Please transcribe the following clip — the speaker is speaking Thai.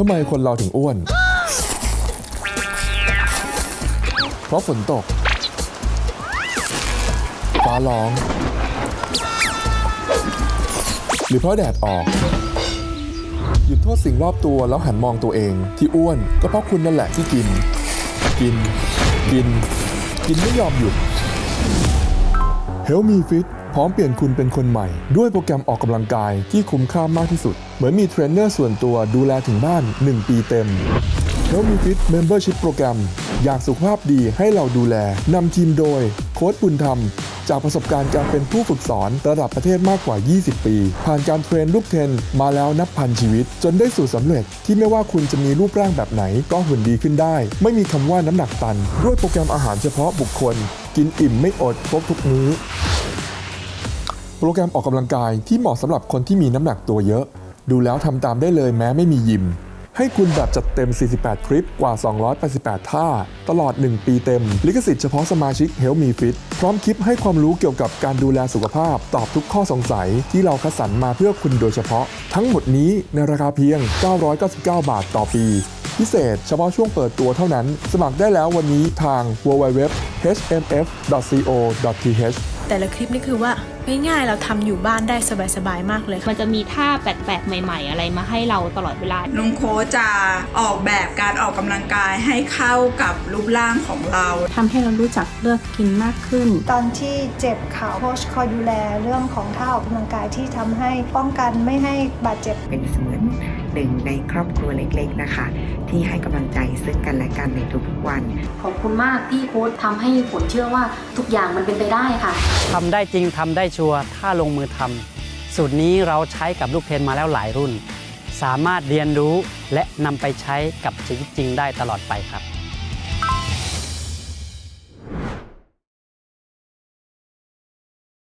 ทำไมคนเราถึงอ้วน เพราะฝนตก ฟ้าร้อง หรือเพราะแดดออก หยุดโทษสิ่งรอบตัวแล้วหันมองตัวเอง ที่อ้วนก็เพราะคุณนั่นแหละที่กิน กิน กิน กินไม่ยอมหยุด Help Me Fit พร้อมเปลี่ยนคุณเป็นคนใหม่ ด้วยโปรแกรมออกกำลังกายที่คุ้มค่ามากที่สุด เหมือนมีเทรนเนอร์ส่วนตัวดูแลถึงบ้าน 1 ปีเต็ม Help Me Fit Membership โปรแกรม อยากสุขภาพดีให้เราดูแลนำทีมโดย โค้ชบุญธรรม จากประสบการณ์การเป็นผู้ฝึกสอนระดับประเทศมากกว่า 20 ปี ผ่านการเทรนลูกเทรนมาแล้วนับพันชีวิต จนได้สู่สำเร็จ ที่ไม่ว่าคุณจะมีรูปร่างแบบไหนก็หุ่นดีขึ้นได้ ไม่มีคำว่าน้ำหนักตัน ด้วยโปรแกรมอาหารเฉพาะบุคคล กินอิ่มไม่อดครบทุกมื้อ โปรแกรมออกกำลังกายที่เหมาะสำหรับคนที่มีน้ำหนักตัวเยอะ ดูแล้วทำตามได้เลยแม้ไม่มียิม ให้คุณแบบจัดเต็ม 48 คลิปกว่า 288 ท่า ตลอด 1 ปีเต็ม ลิขสิทธิ์เฉพาะสมาชิก Help Me Fit พร้อมคลิปให้ความรู้เกี่ยวกับการดูแลสุขภาพ ตอบทุกข้อสงสัยที่เราคัดสรรมาเพื่อคุณโดยเฉพาะ ทั้งหมดนี้ในราคาเพียง 999 บาทต่อปี พิเศษเฉพาะช่วงเปิดตัวเท่านั้น สมัครได้แล้ววันนี้ทาง www.hmf.co.th แต่ละคลิปนี่คือว่าง่ายๆเราทำอยู่บ้านได้สบายๆมากเลยค่ะมันจะมีท่าแปลกๆใหม่ๆ อะไรมาให้เราตลอดเวลา ลุงโค้ชจะออกแบบการออกกำลังกายให้เข้ากับรูปร่างของเราทำให้เรารู้จักเลือกกินมากขึ้น ตอนที่เจ็บขาโค้ชคอยดูแลเรื่องของท่าออกกำลังกายที่ทำให้ป้องกันไม่ให้บาดเจ็บเป็นเสมือน หนึ่งในครอบครัวเล็กๆนะคะ ที่ให้กำลังใจซึ่งกันและกันในทุกๆวัน ขอบคุณมากที่โค้ชทำให้ฝนเชื่อว่าทุกอย่างมันเป็นไปได้ค่ะทำได้จริงทำได้ชัวร์ถ้าลงมือทำสูตรนี้เราใช้กับลูกเทนมาแล้วหลายรุ่น สามารถเรียนรู้และนำไปใช้กับชีวิตจริงได้ตลอดไปครับ